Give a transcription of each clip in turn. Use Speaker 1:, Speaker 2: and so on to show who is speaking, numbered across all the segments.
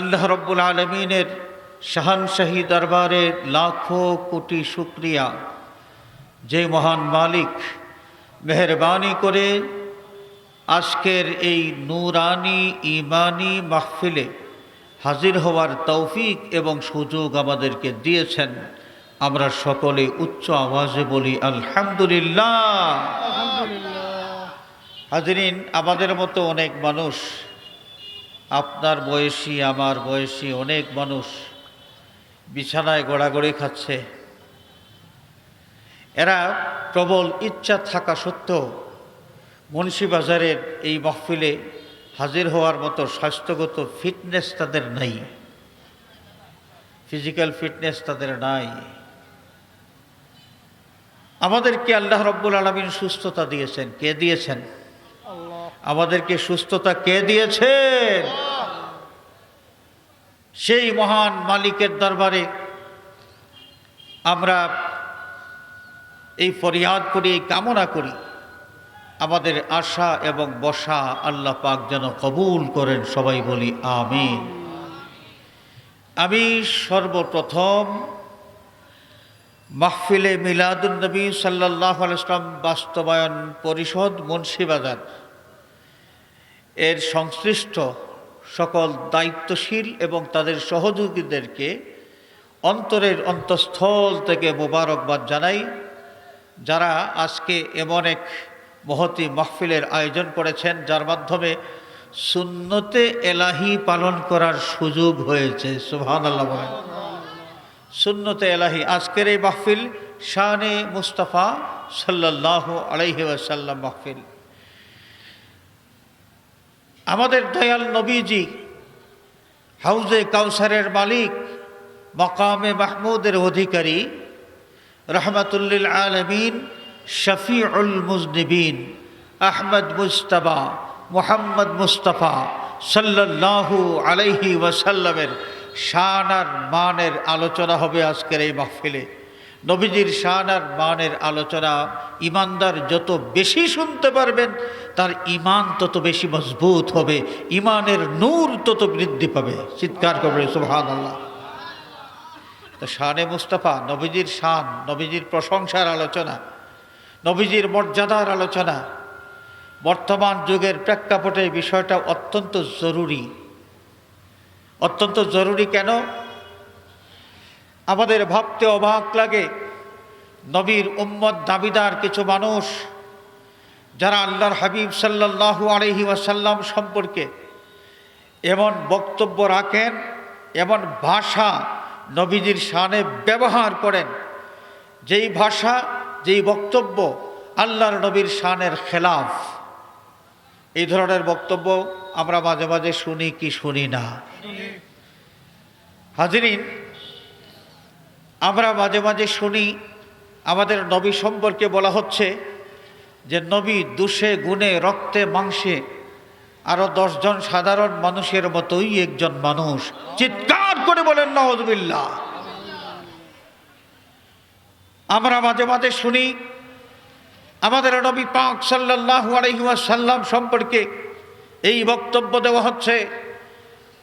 Speaker 1: আল্লাহ রব্বুল আলমিনের শাহানশাহী দরবারে লাখো কোটি শুক্রিয়া। যে মহান মালিক মেহরবানি করে আজকের এই নুরানি ইমানি মাহফিলে হাজির হওয়ার তৌফিক এবং সুযোগ আমাদেরকে দিয়েছেন। আমরা সকলে উচ্চ আওয়াজে বলি, আলহামদুলিল্লাহ। হাজিরিন, আমাদের মতো অনেক মানুষ আপনার বয়সী, আমার বয়সী অনেক মানুষ বিছানায় গড়াগড়ি খাচ্ছে। এরা প্রবল ইচ্ছা থাকা সত্ত্বেও মুন্সিবাজারের এই মহফিলে হাজির হওয়ার মতো স্বাস্থ্যগত ফিটনেস তাদের নাই। ফিজিক্যাল ফিটনেস তাদের নাই। আমাদেরকে আল্লাহ রব্বুল আলমিন সুস্থতা দিয়েছেন। কে দিয়েছেন? আমাদেরকে সুস্থতা কে দিয়েছেন? সেই মহান মালিকের দরবারে আমরা এই ফরিয়াদ করি, এই কামনা করি। আমাদের আশা এবং বসা আল্লাহ পাক যেন কবুল করেন, সবাই বলি আমিন। আমি সর্বপ্রথম মাহফিলে মিলাদুলনবী সাল্লাহ আলাইসলাম বাস্তবায়ন পরিষদ মুন্সিবাজার এর সংশ্লিষ্ট সকল দায়িত্বশীল এবং তাদের সহযোগীদেরকে অন্তরের অন্তঃস্থল থেকে মোবারকবাদ জানাই। যারা আজকে এমন এক মহতি মাহফিলের আয়োজন করেছেন, যার মাধ্যমে সুন্নতে এলাহি পালন করার সুযোগ হয়েছে। সুহান আল্লাহ সুন্নতে এলাহি, আজকের এই মাহফিল শানে মুস্তাফা সাল্লাহ আলাইহি ওয়াসাল্লাম মাহফিল। আমাদের দয়াল নবীজি, হাউজে কাউসারের মালিক, মকামে মাহমুদের অধিকারী, রহমতুল্লিল আলমিন, শফিউল মুজনিবিন, আহমদ মুস্তফা মোহাম্মদ মুস্তফা সাল্লাল্লাহু আলাইহি ওয়াসাল্লামের শান আর মানের আলোচনা হবে আজকের এই মাহফিলে। নবীজির শান আর মানের আলোচনা ইমানদার যত বেশি শুনতে পারবেন, তার ইমান তত বেশি মজবুত হবে, ইমানের নূর তত বৃদ্ধি পাবে। চিৎকার করবে সুহান আল্লাহ তো শানে মুস্তাফা, নবীজির শান, নবীজির প্রশংসার আলোচনা, নবীজির মর্যাদার আলোচনা, বর্তমান যুগের প্রেক্ষাপটে বিষয়টা অত্যন্ত জরুরি। অত্যন্ত জরুরি কেন? আমাদের ভাবতে অবাক লাগে। নবীর উম্মত দাবিদার কিছু মানুষ, যারা আল্লাহর হাবিব সাল্লাল্লাহু আলহি ওয়াসাল্লাম সম্পর্কে এমন বক্তব্য রাখেন, এমন ভাষা নবীজির শানে ব্যবহার করেন, যেই ভাষা, যেই বক্তব্য আল্লাহর নবীর শানের খেলাফ। এই ধরনের বক্তব্য আমরা মাঝে মাঝে শুনি কি শুনি না। হাজিরিন আমরা মাঝে মাঝে শুনি, আমাদের নবী সম্পর্কে বলা হচ্ছে যে নবী দুষে, গুণে, রক্তে, মাংসে আরও দশজন সাধারণ মানুষের মতোই একজন মানুষ। চিৎকার করে বলেন নওয়াজবিল্লা আমরা মাঝে মাঝে শুনি, আমাদের নবী পাক সাল্লাহু আলহিহাসাল্লাম সম্পর্কে এই বক্তব্য দেওয়া হচ্ছে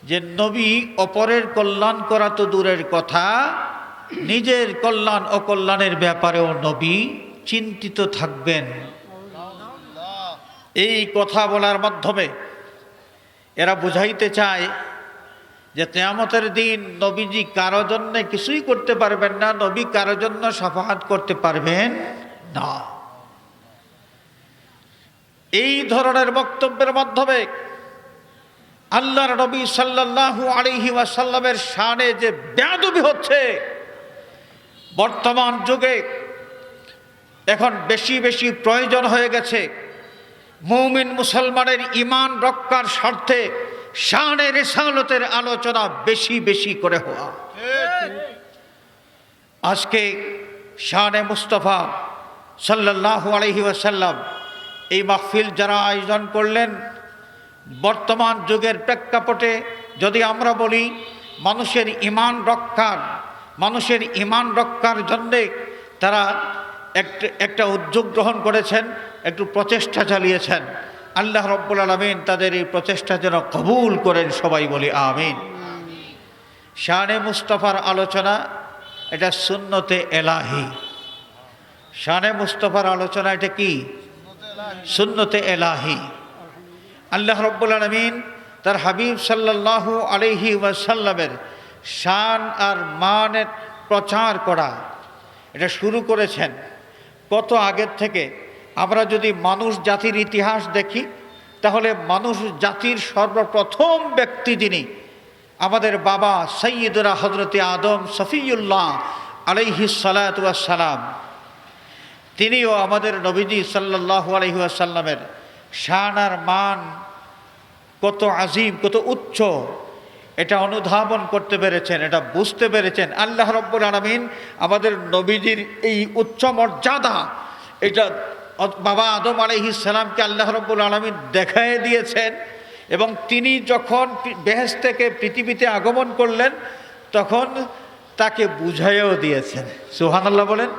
Speaker 1: যে, নবী অপরের কল্যাণ করা তো দূরের কথা নিজের কল্যাণ অকল্যাণের ব্যাপারেও নবী চিন্তিত থাকবেন। এই কথা বলার মাধ্যমে এরা বুঝাইতে চায় যে তেয়ামতের দিন নবীজি কারও জন্য কিছুই করতে পারবেন না, নবী কারও জন্য সাফাহাত করতে পারবেন না। এই ধরনের বক্তব্যের মাধ্যমে আল্লাহর নবী সাল্লাল্লাহু আলাইহি ওয়াসাল্লামের শানে যে বেয়াদবি হচ্ছে বর্তমান যুগে এখন বেশি বেশি প্রয়োজন হয়ে গেছে মৌমিন মুসলমানের ইমান রক্ষার স্বার্থে শানের রেসালতের আলোচনা বেশি বেশি করে হওয়া। আজকে শানে মুস্তফা সাল্লাল্লাহু আলহি ওয়াসাল্লাম এই মাহফিল যারা আয়োজন করলেন, বর্তমান যুগের প্রেক্ষাপটে যদি আমরা বলি, মানুষের ইমান রক্ষার মানুষের ইমান রক্ষার জন্যে তারা একটা একটা উদ্যোগ গ্রহণ করেছেন একটু প্রচেষ্টা চালিয়েছেন। আল্লাহ রব্বুল আলমিন তাদের এই প্রচেষ্টা যেন কবুল করেন সবাই বলি আমিন। শানে মুস্তফার আলোচনা এটা সুন্নতে এলাহি। শানে মুস্তফার আলোচনা এটা কি? সুন্নতে এলাহি। আল্লাহ রব্বুল আলমিন তার হাবিব সাল্লাল্লাহু আলহি ওয়াসাল্লামের শান আর মানের প্রচার করা। এটা শুরু করেছেন। কত আগের থেকে আমরা যদি মানুষ জাতির ইতিহাস দেখি, তাহলে মানুষ জাতির সর্বপ্রথম ব্যক্তি যিনি আমাদের বাবা সৈয়দুরা হজরতে আদম সফিউল্লাহ আলাইহি সালাম তিনিও আমাদের নবীজি সাল্লাল্লাহু আলহি আসাল্লামের শান আর মান কত আজিম, কত উচ্চ এটা অনুধাবন করতে পেরেছেন, এটা বুঝতে পেরেছেন। আল্লাহ রব্বুল আলমিন আমাদের নবীজির এই উচ্চ মর্যাদা, এটা বাবা আদম আলহি সালামকে আল্লাহ রব্বুল আলমিন দেখাই দিয়েছেন এবং তিনি যখন বেহেস থেকে পৃথিবীতে আগমন করলেন, তখন তাকে বুঝাইও দিয়েছেন। সুহানাল্লাহ বলেন,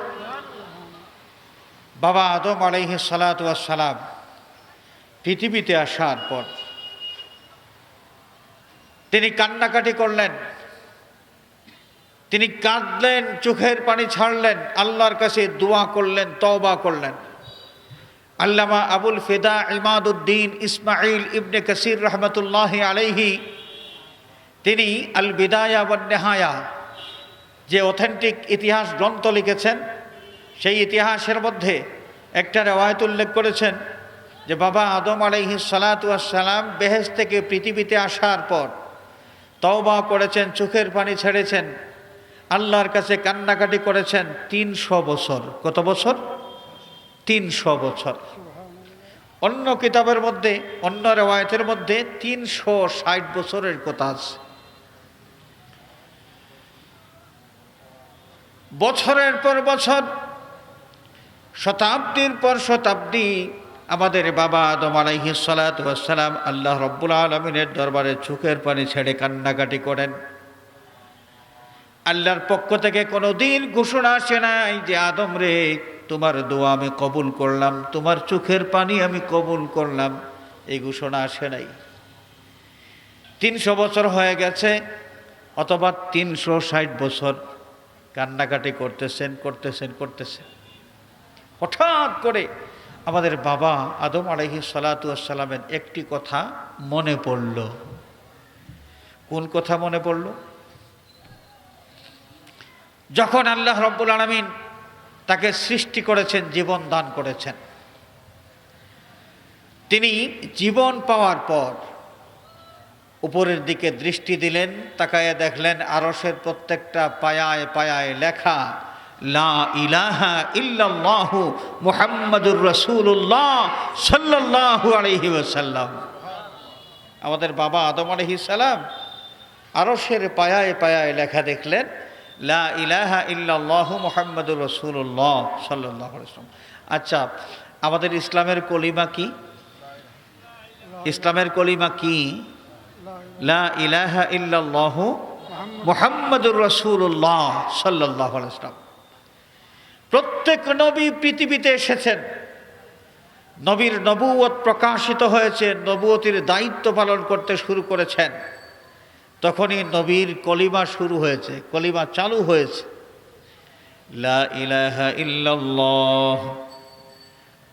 Speaker 1: বাবা আদম আলহি সালাম পৃথিবীতে আসার পর তিনি কান্নাকাটি করলেন। তিনি কাঁদলেন, চোখের পানি ছাড়লেন, আল্লাহর কাছে দোয়া করলেন, তওবা করলেন। আল্লামা আবুল ফেদা ইমাদুদ্দিন ইসমাইল ইবনে কাসির রহমতুল্লাহ আলাইহি, তিনি আল বিদায়া নেহায়া যে অথেন্টিক ইতিহাস গ্রন্থ লিখেছেন, সেই ইতিহাসের মধ্যে একটা রেওয়ায়ত উল্লেখ করেছেন যে বাবা আদম আলাইহি সালাতাম বেহেস থেকে পৃথিবীতে আসার পর তওবা করেছেন, চোখের পানি ছেড়েছেন, আল্লাহর কাছে কান্নাকাটি করেছেন তিনশো বছর। কত বছর? তিনশো বছর। অন্য কিতাবের মধ্যে, অন্য রেওয়ায়তের মধ্যে তিনশো ষাট বছরের কথা আছে। বছরের পর বছর, শতাব্দীর পর শতাব্দী আমাদের বাবা আদম আলাইহি সালাম আল্লাহ রব্বুল আলমিনের দরবারে চোখের পানি ছেড়ে কান্নাকাটি করেন। আল্লাহর পক্ষ থেকে কোনো দিন ঘোষণা আসে নাই যে, আদম রে, তোমার দোয়া আমি কবুল করলাম, তোমার চোখের পানি আমি কবুল করলাম। এই ঘোষণা আসে নাই। তিনশো বছর হয়ে গেছে, অথবা তিনশো ষাট বছর কান্নাকাটি করতেছেন করতেছেন করতেছেন। হঠাৎ করে আমাদের বাবা আদম আলহি সালাতামের একটি কথা মনে পড়ল। কোন কথা মনে পড়ল? যখন আল্লাহ রব্বুল আলমিন তাকে সৃষ্টি করেছেন, জীবন দান করেছেন, তিনি জীবন পাওয়ার পর উপরের দিকে দৃষ্টি দিলেন, তাকায় দেখলেন আরসের প্রত্যেকটা পায়ায় পায়ায় লেখা লা ইলাহা আলাইহি ওয়াসাল্লাম। আমাদের বাবা আদম আলাইহিস সালাম আরশের পায়ায় পায়ায় লেখা দেখলেন, লা ইলাহা আচ্ছা আমাদের ইসলামের কলিমা কি? ইসলামের কলিমা কি? লা ইলাহা ইল্লাল্লাহু মুহাম্মাদুর রাসূলুল্লাহ সাল্লাল্লাহু আলাইহি প্রত্যেক নবী পৃথিবীতে এসেছেন। নবীর নবুয়ত প্রকাশিত হয়েছে নবুয়তির দায়িত্ব পালন করতে শুরু করেছেন। তখনই নবীর কলিমা শুরু হয়েছে, কলিমা চালু হয়েছে। লা ইলাহা ইল্লাল্লাহ,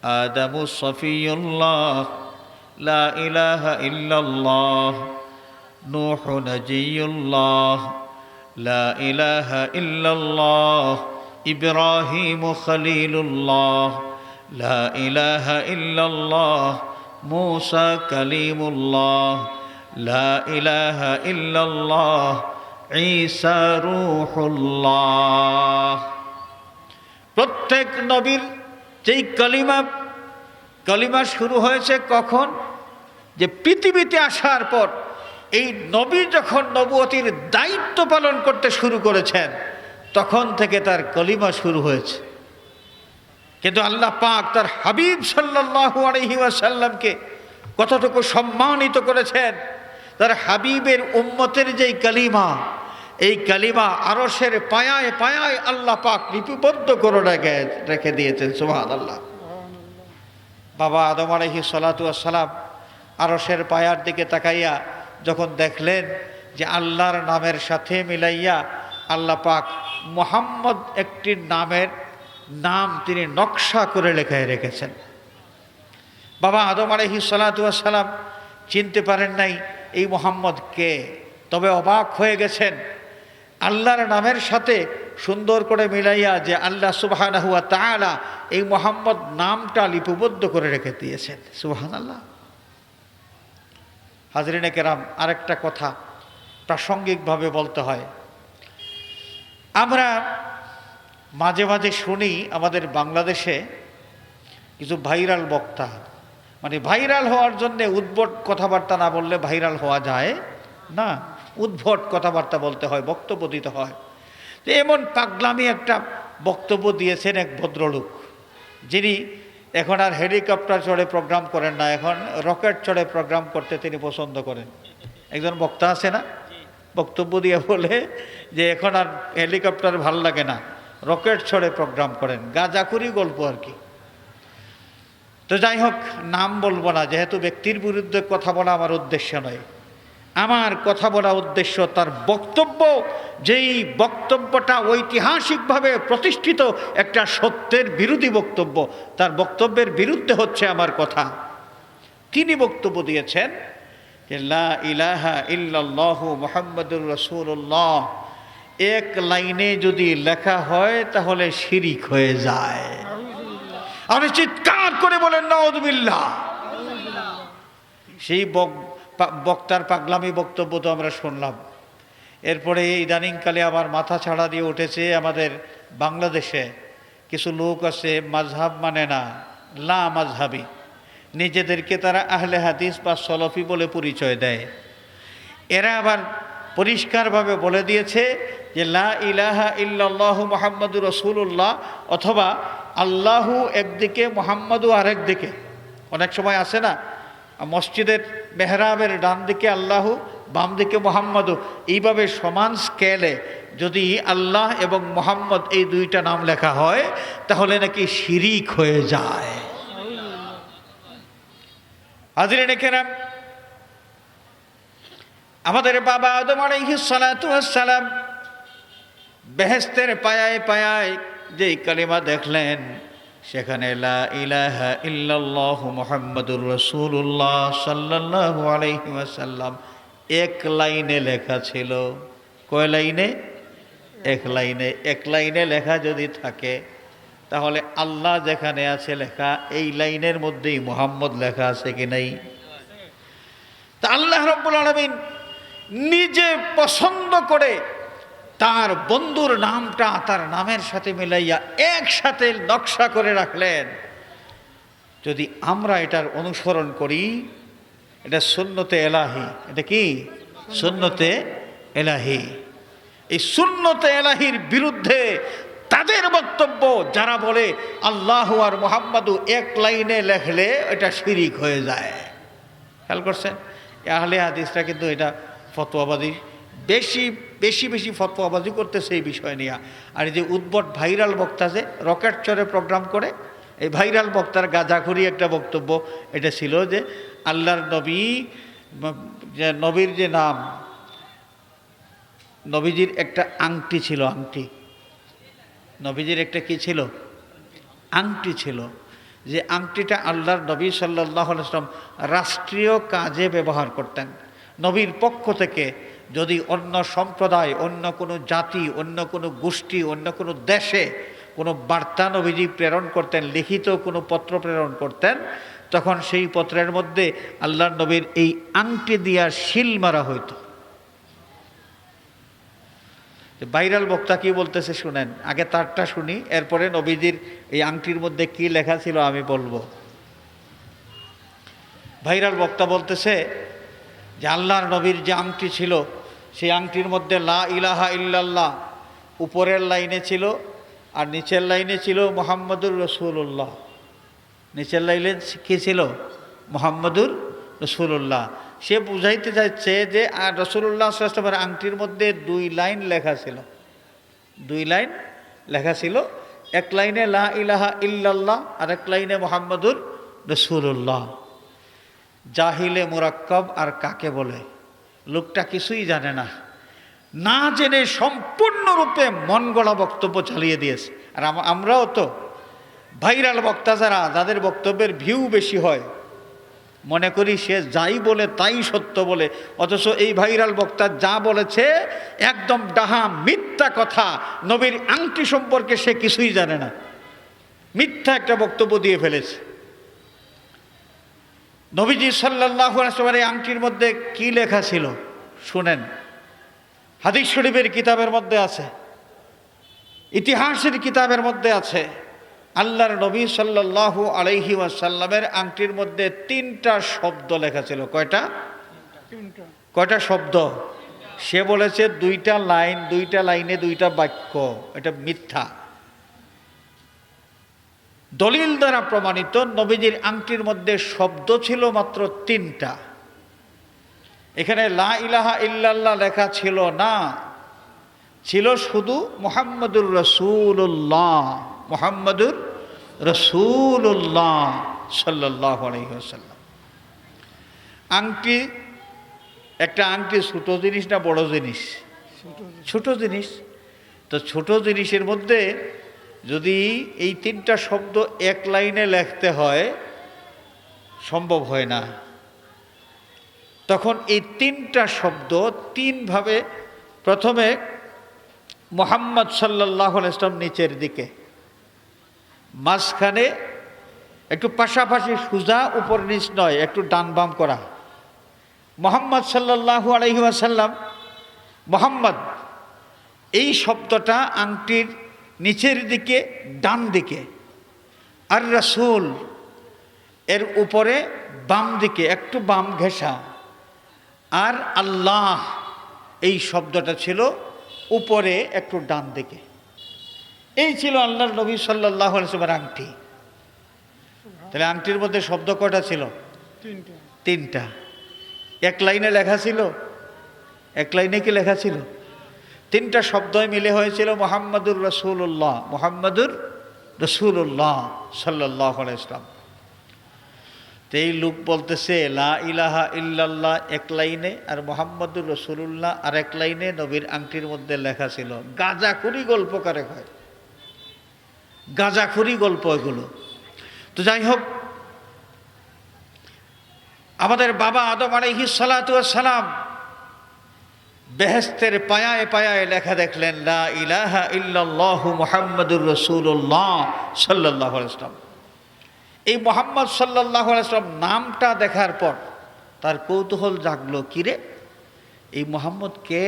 Speaker 1: আদামু সফিউল্লাহ, লা ইলাহা ইল্লাল্লাহ, নূহ নজিউল্লাহ, লা ইলাহা ইল্লাল্লাহ ইব্রাহিম খলিলুল্লাহ, লা ইলাহা ইল্লাল্লাহ, মুসা কালিমুল্লাহ, লা ইলাহা ইল্লাল্লাহ, ঈসা রূহুল্লাহ। প্রত্যেক নবীর যেই কলিমা কলিমা শুরু হয়েছে কখন? যে পৃথিবীতে আসার পর। এই নবী যখন নবতির দায়িত্ব পালন করতে শুরু করেছেন তখন থেকে তার কলিমা শুরু হয়েছে। কিন্তু আল্লাহ পাক তার হাবিব সাল্লাহু আইহিউয়াসাল্লামকে কতটুকু সম্মানিত করেছেন? তার হাবিবের উম্মতের যেই কালিমা, এই কালিমা আরসের পায়ায় পায়ায় আল্লাহ পাক লিপিবদ্ধ করে রেখে রেখে দিয়েছেন সুহাদ আল্লাহ বাবা আদম আলহি সালাম আরসের পায়ার দিকে তাকাইয়া যখন দেখলেন যে আল্লাহর নামের সাথে মিলাইয়া আল্লাহ পাক মোহাম্মদ একটি নামের নাম তিনি নকশা করে লেখায় রেখেছেন। বাবা আদম আলহি সালাম চিনতে পারেন নাই এই মোহাম্মদ কে, তবে অবাক হয়ে গেছেন। আল্লাহর নামের সাথে সুন্দর করে মিলাইয়া যে আল্লাহ সুবাহান হুয়া তালা এই মোহাম্মদ নামটা লিপিবদ্ধ করে রেখে দিয়েছেন। সুবাহান আল্লাহ হাজরিনে কেরাম, আরেকটা কথা প্রাসঙ্গিকভাবে বলতে হয়। আমরা মাঝে মাঝে শুনি আমাদের বাংলাদেশে কিছু ভাইরাল বক্তা। মানে ভাইরাল হওয়ার জন্য উদ্ভট কথাবার্তা না বললে ভাইরাল হওয়া যায় না। উদ্ভট কথাবার্তা বলতে হয়, বক্তব্য দিতে হয়। তো এমন পাগলামি একটা বক্তব্য দিয়েছেন এক ভদ্রলোক। যিনি এখন আর হেলিকপ্টার চড়ে প্রোগ্রাম করেন না, এখন রকেট চড়ে প্রোগ্রাম করতে তিনি পছন্দ করেন। একজন বক্তা আছে না? বক্তব্য দিয়ে বলে যে এখন আর হেলিকপ্টার ভালো লাগে না। রকেট ছড়ে প্রোগ্রাম করেন। গাজাকুরি গল্প আর কি। তো যাই হোক, নাম বলব না, যেহেতু ব্যক্তির বিরুদ্ধে কথা বলা আমার উদ্দেশ্য নয়। আমার কথা বলা উদ্দেশ্য, তার বক্তব্য, যেই বক্তব্যটা ঐতিহাসিকভাবে প্রতিষ্ঠিত একটা সত্যের বিরোধী বক্তব্য, তার বক্তব্যের বিরুদ্ধে হচ্ছে আমার কথা। তিনি বক্তব্য দিয়েছেন যে লা ইলাহা ইল্লাল্লাহ মোহাম্মদুর রসুল্লাহ এক লাইনে যদি লেখা হয় তাহলে শিরিক হয়ে যায়। আপনি চিৎকার করে বলেন নওয়াজবিল্লাহ সেই বক্তার পাগলামি বক্তব্য তো আমরা শুনলাম। এরপরে ইদানিংকালে আবার মাথা ছাড়া দিয়ে উঠেছে আমাদের বাংলাদেশে। কিছু লোক আছে মাঝহাব মানে না, লা মাঝহাবি নিজেদেরকে তারা আহলে হাদিস বা সলফি বলে পরিচয় দেয়। এরা আবার পরিষ্কারভাবে বলে দিয়েছে যে, লা ইলাহা ইল্লাল্লাহু মোহাম্মদুর রসুল্লাহ অথবা, আল্লাহু একদিকে, মোহাম্মদু আরেক দিকে। অনেক সময় আসে না, মসজিদের মেহরাবের ডান দিকে আল্লাহু, বাম দিকে মোহাম্মদু। এইভাবে সমান স্কেলে যদি আল্লাহ এবং মোহাম্মদ এই দুইটা নাম লেখা হয়, তাহলে নাকি শিরিক হয়ে যায়। হাজির কেরাম আমাদের বাবা আদম সালাম বেহেস্তের পায়ায় পায়ায় যেই কালিমা দেখলেন, সেখানে ইলাহা ইল্লাল্লাহ এক লাইনে লেখা ছিল। কয় লাইনে? এক লাইনে। এক লাইনে লেখা যদি থাকে তাহলে আল্লাহ যেখানে আছে লেখা, এই লাইনের মধ্যেই মোহাম্মদ লেখা আছে কি নাই? তা আল্লাহ রব্বুল আলমিন নিজে পছন্দ করে তার বন্ধুর নামটা তার নামের সাথে মিলাইয়া একসাথে নকশা করে রাখলেন। যদি আমরা এটার অনুসরণ করি, এটা শূন্যতে এলাহি। এটা কি? শূন্যতে এলাহি। এই শূন্যতে এলাহির বিরুদ্ধে তাদের বক্তব্য, যারা বলে আল্লাহ আর মোহাম্মদু এক লাইনে লেখলে এটা শিরিক হয়ে যায়। খেয়াল করছেন? আহলে হাদিসরা কিন্তু এটা ফতোয়াবাদী বেশি বেশি বেশি ফতোয়াবাজি করতেছে এই বিষয় নিয়ে। আর এই যে উদ্ভট ভাইরাল বক্তা যে রকেট চরে প্রোগ্রাম করে, এই ভাইরাল বক্তার গাঁজাখুরি একটা বক্তব্য, এটা ছিল যে আল্লাহর নবী যে নবীর যে নাম, নবীজির একটা আংটি ছিল, আংটি। নবীজির একটা কি ছিল? আংটি ছিল। যে আংটিটা আল্লাহর নবী সাল্লাহ আসলাম রাষ্ট্রীয় কাজে ব্যবহার করতেন। নবীর পক্ষ থেকে যদি অন্য সম্প্রদায়, অন্য কোনো জাতি, অন্য কোনো গোষ্ঠী, অন্য কোনো দেশে কোনো বার্তা নবীজি প্রেরণ করতেন, লিখিত কোনো পত্র প্রেরণ করতেন, তখন সেই পত্রের মধ্যে আল্লাহ নবীর এই আংটি দিয়া শিল মারা হইতো। ভাইরাল বক্তা কি বলতেছে শুনেন। আগে তারটা শুনি, এরপরে নবীজির এই আংটির মধ্যে কি লেখা ছিল আমি বলব। ভাইরাল বক্তা বলতেছে যে আল্লাহর নবীর যে আংটি ছিল, সেই আংটির মধ্যে লা ইলাহা ইল্লাল্লাহ উপরের লাইনে ছিল আর নিচের লাইনে ছিল মোহাম্মদুর রসুল্লাহ নিচের লাইনে কী ছিল? মোহাম্মদুর রসুল্লাহ সে বুঝাইতে যাচ্ছে যে, আর রসুল্লাহ সাল্লামের আংটির মধ্যে দুই লাইন লেখা ছিল। দুই লাইন লেখা ছিল, এক লাইনে লা ইলাহা ইল্লাল্লাহ, আর এক লাইনে মোহাম্মদুর রসুল্লাহ জাহিলে মুরাক্কব আর কাকে বলে? লোকটা কিছুই জানে না। না জেনে সম্পূর্ণরূপে মন গড়া বক্তব্য চালিয়ে দিয়েছে। আর আমরাও তো ভাইরাল বক্তা যারা যাদের বক্তব্যের ভিউ বেশি হয়। মনে করি সে যাই বলে তাই সত্য বলে, অথচ এই ভাইরাল বক্তা যা বলেছে একদম ডাহা মিথ্যা কথা। নবীর আংটি সম্পর্কে সে কিছুই জানে না। মিথ্যা একটা বক্তব্য দিয়ে ফেলেছে। নবীজি সাল্লাহ আসলামের এই আংটির মধ্যে কি লেখা ছিল? শুনেন। হাদিস শরীফের কিতাবের মধ্যে আছে। ইতিহাসের কিতাবের মধ্যে আছে। আল্লাহর নবী সাল্লাল্লাহু আলাইহি ওয়াসাল্লামের আংটির মধ্যে তিনটা শব্দ লেখা ছিল। কয়টা? কয়টা শব্দ? সে বলেছে দুইটা লাইন দুইটা লাইনে দুইটা বাক্য এটা মিথ্যা। দলিল দ্বারা প্রমাণিত নবীজির আংটির মধ্যে শব্দ ছিল মাত্র তিনটা। এখানে লা ইলাহা ইল্লাল্লাহ লেখা ছিল না। ছিল শুধু মোহাম্মদুর রসুল্লাহ মোহাম্মদুর রসুল্লাহ সাল্লাহ আলহিহাসাল্লাম আংটি একটা আংটি ছোটো জিনিস না বড় জিনিস? ছোট জিনিস। তো ছোট জিনিসের মধ্যে যদি এই তিনটা শব্দ এক লাইনে লিখতে হয় সম্ভব হয় না। তখন এই তিনটা শব্দ তিনভাবে প্রথমে মোহাম্মদ সাল্লাহ ইসলাম নিচের দিকে। মাঝখানে একটু পাশাপাশি সুজা, উপর নিচ নয়, একটু ডান বাম করা। মোহাম্মদ সাল্লাহু আলহি আসাল্লাম মোহাম্মদ, এই শব্দটা আংটির নিচের দিকে, ডান দিকে। আর রাসুল, এর উপরে বাম দিকে, একটু বাম ঘেঁষা। আর আল্লাহ, এই শব্দটা ছিল উপরে, একটু ডান দিকে। এই ছিল আল্লাহর নবী সাল্লাহ আলসেমের আংটি। তাহলে আংটির মধ্যে শব্দ কটা ছিল? তিনটা। এক লাইনে লেখা ছিল? এক লাইনে কি লেখা ছিল? তিনটা শব্দই মিলে হয়েছিল মোহাম্মদুর রসুল্লাহ মোহাম্মদুর রসুল্লাহ সাল্লাহ ইসলাম তো এই লোক বলতেছে লা ইলাহা ইল্লাল্লাহ এক লাইনে আর মোহাম্মদুর রসুল্লাহ আর এক লাইনে নবীর আংটির মধ্যে লেখা ছিল। গল্প কারে হয়। গাজাখুরি গল্প এগুলো। তো যাই হোক, আমাদের বাবা আদম আলাইহি সালাম বেহেস্তের পায়ায় পায়ায় লেখা দেখলেন, লা ইলাহা ইল্লাল্লাহ মুহাম্মাদুর রাসূলুল্লাহ সাল্লাল্লাহু আলাইহি ওয়াসাল্লাম। এই মোহাম্মদ সাল্লাল্লাহু আলাইহি ওয়াসাল্লাম নামটা দেখার পর তার কৌতূহল জাগলো কিরে এই মোহাম্মদ কে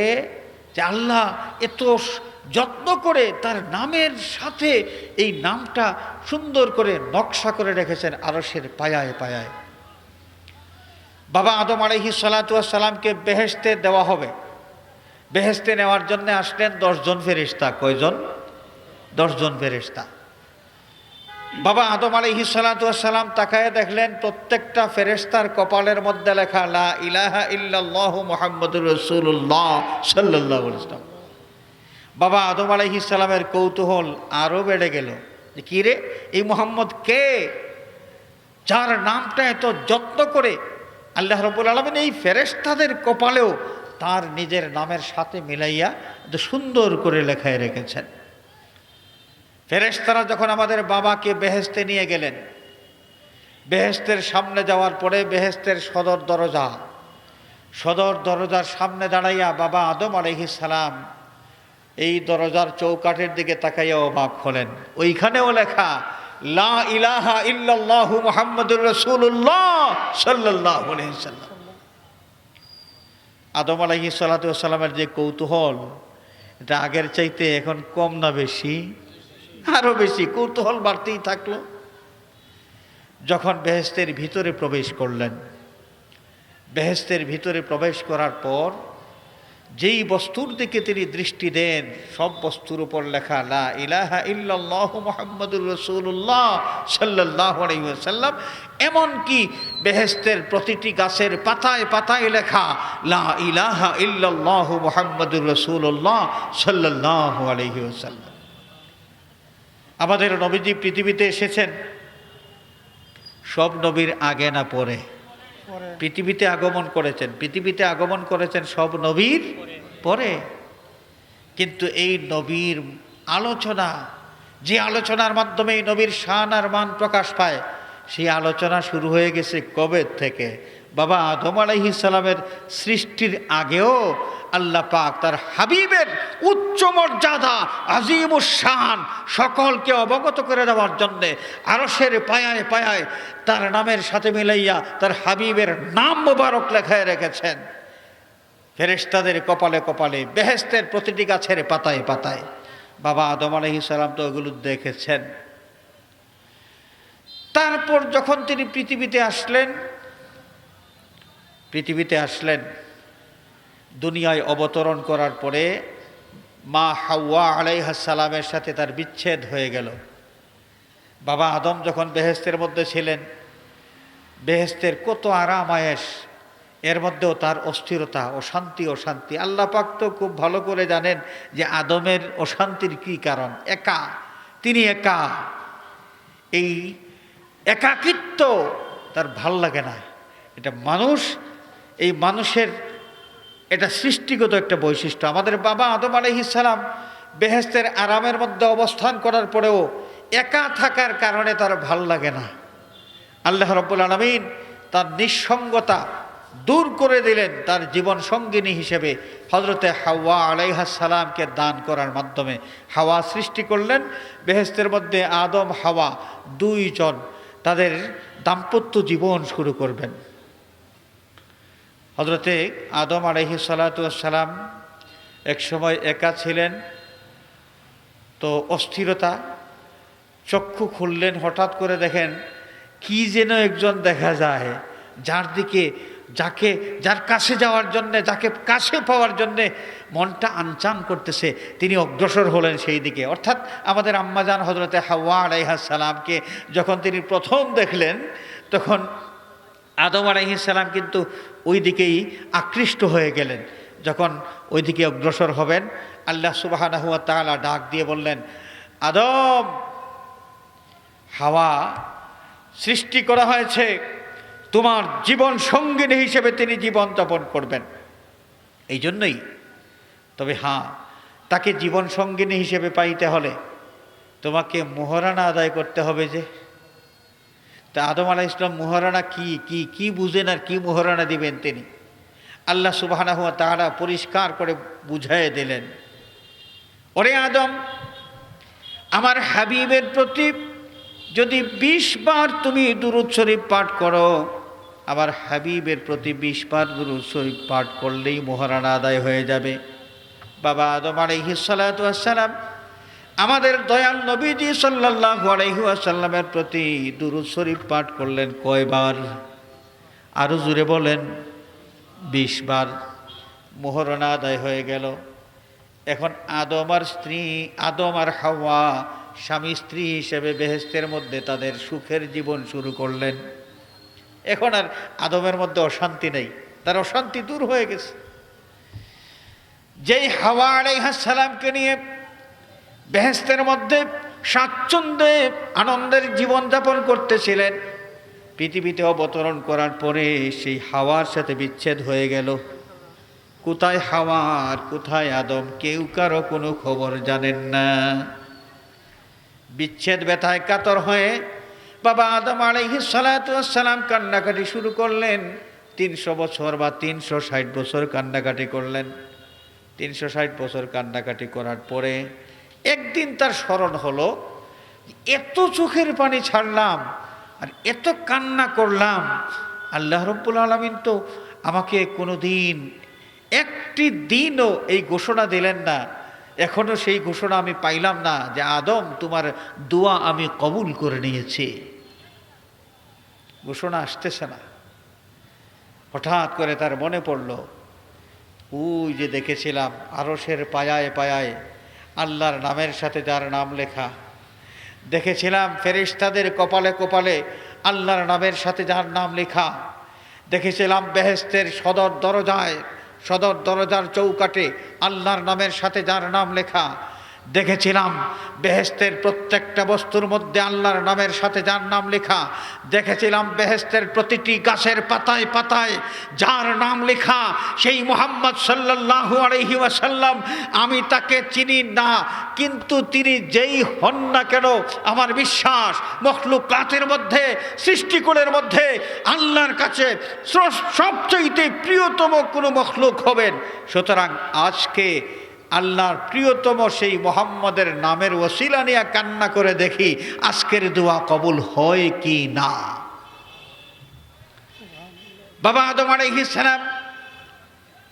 Speaker 1: যে আল্লাহ এত যত্ন করে তার নামের সাথে এই নামটা সুন্দর করে নকশা করে রেখেছেন আরসের পায়ায় পায়ায়। বাবা আদম আলহি সালাতামকে বেহেস্তে দেওয়া হবে। বেহেস্তে নেওয়ার জন্য আসলেন দশজন ফেরিস্তা কয়জন? দশজন ফেরিস্তা বাবা আদম আলহি সালাতাম তাকায় দেখলেন প্রত্যেকটা ফেরেস্তার কপালের মধ্যে লেখা, লা ইলাহা মোহাম্মদুর রসুল্লাহ সাল্লাহ ইসলাম বাবা আদম আলহি সালামের কৌতূহল আরও বেড়ে গেল। কী রে? এই মোহাম্মদ কে? যার নামটা এত যত্ন করে আল্লাহ রবুল আলমিন এই ফেরেস্তাদের কপালেও তার নিজের নামের সাথে মিলাইয়া সুন্দর করে লেখায় রেখেছেন। ফেরেস্তারা যখন আমাদের বাবাকে বেহেস্তে নিয়ে গেলেন বেহেস্তের সামনে যাওয়ার পরে বেহেস্তের সদর দরজা, সদর দরজার সামনে দাঁড়াইয়া বাবা আদম আলহিস সালাম এই দরজার চৌকাঠের দিকে তাকাইয়া অবাক হলেন। ওইখানেও লেখা, লা ইলাহা ইল্লাল্লাহু মুহাম্মাদুর রাসূলুল্লাহ সাল্লাল্লাহু আলাইহি আদম আলাইহিস সালাতু সালামের যে কৌতূহল, এটা আগের চাইতে এখন কম না বেশি? আরও বেশি, কৌতূহল বাড়তেই থাকল। যখন বেহেস্তের ভিতরে প্রবেশ করলেন বেহেস্তের ভিতরে প্রবেশ করার পর যেই বস্তুর দিকে তিনি দৃষ্টি দেন, সব বস্তুর উপর লেখা, লা ইলাহা ইল্লাল্লাহ মুহাম্মাদুর আলাইহি ওয়াসাল্লাম এমনকি বেহেশতের প্রতিটি গাছের পাতায় পাতায় লেখা, লা ইলাহা ইল্লাল্লাহ মুহাম্মাদুর রাসূলুল্লাহ সাল্লাল্লাহু আলাইহি ওয়াসাল্লাম আমাদের নবীজি পৃথিবীতে এসেছেন। সব নবীর আগে না পরে। পৃথিবীতে আগমন করেছেন। পৃথিবীতে আগমন করেছেন সব নবীর পরে। কিন্তু এই নবীর আলোচনা, যে আলোচনার মাধ্যমে এই নবীর শান আর মান প্রকাশ পায়, সেই আলোচনা শুরু হয়ে গেছে কবে থেকে? বাবা আদম আলাইহিস সালামের সৃষ্টির আগেও আল্লাহ পাক তার হাবিবের উচ্চ মর্যাদা আজিম শান সকলকে অবগত করে দেওয়ার জন্যে আরসের পায়ায় পায়ায় তার নামের সাথে মিলাইয়া তার হাবিবের নাম মোবারক লেখায় রেখেছেন। ফেরেশতাদের কপালে কপালে বেহেস্তের প্রতিটি গাছের পাতায় পাতায়। বাবা আদম আলহি সালাম তো ওগুলো দেখেছেন। তারপর যখন তিনি পৃথিবীতে আসলেন পৃথিবীতে আসলেন, দুনিয়ায় অবতরণ করার পরে মা হাওয়া আলাইহাসালামের সাথে তার বিচ্ছেদ হয়ে গেল। বাবা আদম যখন বেহেস্তের মধ্যে ছিলেন, বেহেস্তের কত আরাম আয়েস এর মধ্যেও তার অস্থিরতা, অশান্তি অশান্তি। আল্লাহ পাক তো খুব ভালো করে জানেন যে আদমের অশান্তির কি কারণ। একা, তিনি একা। এই একাকিত্ব তার ভালো লাগে না। এটা মানুষ এই মানুষের এটা সৃষ্টিগত একটা বৈশিষ্ট্য। আমাদের বাবা আদম আলহিসাল্লাম বেহেস্তের আরামের মধ্যে অবস্থান করার পরেও একা থাকার কারণে তার ভালো লাগে না। আল্লাহ রব্বুল আলমিন তার নিঃসঙ্গতা দূর করে দিলেন তার জীবন সঙ্গিনী হিসেবে হজরতে হাওয়া আলাইহাসালামকে দান করার মাধ্যমে। হাওয়া সৃষ্টি করলেন বেহেস্তের মধ্যে আদম, হাওয়া দুইজন তাদের দাম্পত্য জীবন শুরু করবেন। হজরতে আদম আলহি সালাতাম এক সময় একা ছিলেন, তো অস্থিরতা, চক্ষু খুললেন, হঠাৎ করে দেখেন কি যেন একজন দেখা যায়, যার দিকে, যাকে, যার কাছে যাওয়ার জন্যে, যাকে কাছে পাওয়ার জন্যে মনটা আনচান করতেছে, তিনি অগ্রসর হলেন সেই দিকে। অর্থাৎ আমাদের আম্মাজান হজরতে হাওয়া আলাইহাস সালামকে যখন তিনি প্রথম দেখলেন, তখন আদম আলাইহিসাল্লাম কিন্তু ওই দিকেই আকৃষ্ট হয়ে গেলেন। যখন ওই দিকে অগ্রসর হবেন, আল্লাহ তালা ডাক দিয়ে বললেন, আদম, হাওয়া সৃষ্টি করা হয়েছে। তোমার জীবন সঙ্গিনী হিসেবে তিনি জীবন যাপন করবেন। এই জন্যই। তবে হ্যাঁ তাকে জীবন সঙ্গিনী হিসেবে পাইতে হলে তোমাকে মোহরানা আদায় করতে হবে যে। তা আদম আলাহ ইসলাম মোহরানা কি কি কি বুঝেন আর কি মোহরানা দিবেন তিনি? আল্লাহ সুবাহানা হুয়া তাহারা পরিষ্কার করে বুঝাই দিলেন। ওরে আদম, আমার হাবিবের প্রতি যদি বিশ বার তুমি দুরুদ শরীফ পাঠ করো, আমার হাবিবের প্রতি বিশ বার দুরুদ শরীফ পাঠ করলেই মোহরানা আদায় হয়ে যাবে। বাবা আদম আলাইহিসালাম আমাদের দয়াল নবীজি সাল্লাহ আলাইহাসাল্লামের প্রতি দুরুদ শরীফ পাঠ করলেন কয়বার? আরও জুড়ে বলেন বিশ বার মোহরণা আদায় হয়ে গেল। এখন আদম আর স্ত্রী, আদম আর হাওয়া স্বামী স্ত্রী হিসেবে বেহেস্তের মধ্যে তাদের সুখের জীবন শুরু করলেন। এখন আর আদমের মধ্যে অশান্তি নেই। তার অশান্তি দূর হয়ে গেছে। যেই হাওয়া আলাইহাসালামকে নিয়ে বেহেস্তের মধ্যে স্বাচ্ছন্দ্যে আনন্দের জীবনযাপন করতেছিলেন। পৃথিবীতে অবতরণ করার পরে সেই হাওয়ার সাথে বিচ্ছেদ হয়ে গেল। কোথায় হাওয়া আর কোথায় আদম, কেউ কারও কোনো খবর জানেন না। বিচ্ছেদ ব্যথায় কাতর হয়ে বাবা আদম আলাইহিস সালাম কান্নাকাটি শুরু করলেন। তিনশো বছর বা তিনশো ষাট বছর কান্নাকাটি করলেন। তিনশো ষাট বছর কান্নাকাটি করার পরে একদিন তার স্মরণ হলো, এত চোখের পানি ছাড়লাম আর এত কান্না করলাম। আল্লাহ রব্বুল আলমিন তো আমাকে কোনো দিন একটি দিনও এই ঘোষণা দিলেন না। এখনও সেই ঘোষণা আমি পাইলাম না যে, আদম, তোমার দোয়া আমি কবুল করে নিয়েছি। ঘোষণা আসতেছে না। হঠাৎ করে তার মনে পড়ল, ওই যে দেখেছিলাম আরসের পায়ায় পায়ায় আল্লাহর নামের সাথে যার নাম লেখা। দেখেছিলাম ফেরিস্তাদের কপালে কপালে আল্লাহর নামের সাথে যার নাম লেখা। দেখেছিলাম বেহেস্তের সদর দরজায়, সদর দরজার চৌকাটে আল্লাহর নামের সাথে যার নাম লেখা। দেখেছিলাম বেহেস্তের প্রত্যেকটা বস্তুর মধ্যে আল্লাহর নামের সাথে যার নাম লেখা, দেখেছিলাম বেহেস্তের প্রতিটি গাছের পাতায় পাতায় যার নাম লেখা, সেই মোহাম্মদ সাল্লাল্লাহু আলহি ওয়াসাল্লাম, আমি তাকে চিনি না, কিন্তু তিনি যেই হন না কেন, আমার বিশ্বাস মখলুক মখলুকাতের মধ্যে সৃষ্টিকোণের মধ্যে, আল্লাহর কাছে সবচাইতে প্রিয়তম কোনো মখলুক হবেন। সুতরাং আজকে আল্লাহর প্রিয়তম সেই মোহাম্মদের নামের ওসিলা নিয়ে কান্না করে দেখি, আজকের দোয়া কবুল হয় কি না? বাবা আদম আলাইহিস সালাম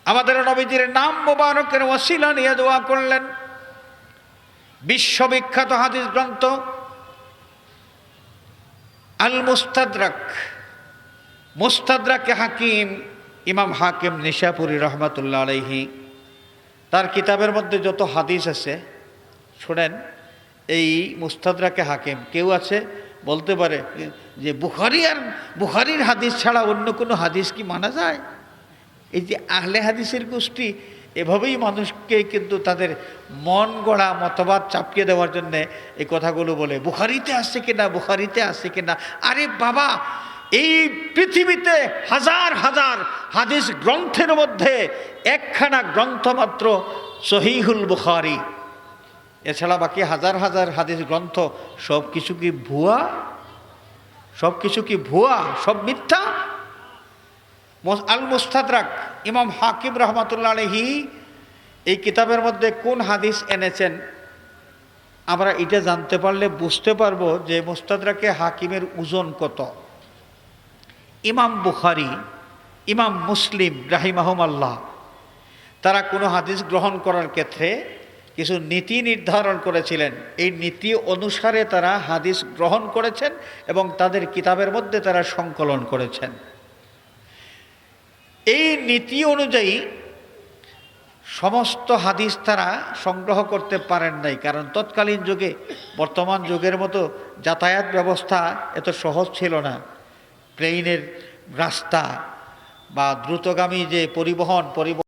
Speaker 1: আমাদের নবীজির নাম মোবারকের ওসিলা নিয়ে দোয়া করলেন। বিশ্ববিখ্যাত হাদিস গ্রন্থ আল মুস্তাদরাক মুস্তাদরাকে হাকিম ইমাম হাকিম নিশাপুরি রহমাতুল্লাহ আলাইহি তার কিতাবের মধ্যে যত হাদিস আছে, শোনেন, এই মুস্তাদরাকে হাকিম, কেউ আছে, বলতে পারে যে বুখারি আর বুখারির হাদিস ছাড়া অন্য কোনো হাদিস কি মানা যায়? এই যে আহলে হাদিসের গোষ্ঠী, এভাবেই মানুষকে কিন্তু তাদের মন গড়া মতবাদ চাপিয়ে দেওয়ার জন্যে এই কথাগুলো বলে, বুখারিতে আসছে কিনা, বুখারিতে আসছে কিনা? আরে বাবা এই পৃথিবীতে হাজার হাজার হাদিস গ্রন্থের মধ্যে একখানা গ্রন্থ মাত্র সহিহুল বুখারি। এছাড়া বাকি হাজার হাজার হাদিস গ্রন্থ, সব কিছু কি ভুয়া? সব কিছু কি ভুয়া? সব মিথ্যা? আল মুস্তাদরাক ইমাম হাকিম রহমাতুল্লাহ আলহি এই কিতাবের মধ্যে কোন হাদিস এনেছেন? আমরা এটা জানতে পারলে বুঝতে পারব যে মুস্তাদরাকে হাকিমের ওজন কত। ইমাম বুখারি, ইমাম মুসলিম রাহিমাহম আল্লাহ তারা কোনো হাদিস গ্রহণ করার ক্ষেত্রে কিছু নীতি নির্ধারণ করেছিলেন। এই নীতি অনুসারে তারা হাদিস গ্রহণ করেছেন এবং তাদের কিতাবের মধ্যে তারা সংকলন করেছেন। এই নীতি অনুযায়ী সমস্ত হাদিস তারা সংগ্রহ করতে পারেন নাই, কারণ তৎকালীন যুগে, বর্তমান যুগের মতো যাতায়াত ব্যবস্থা এত সহজ ছিল না। ট্রেনের রাস্তা বা দ্রুতগামী যে পরিবহন পরিবহন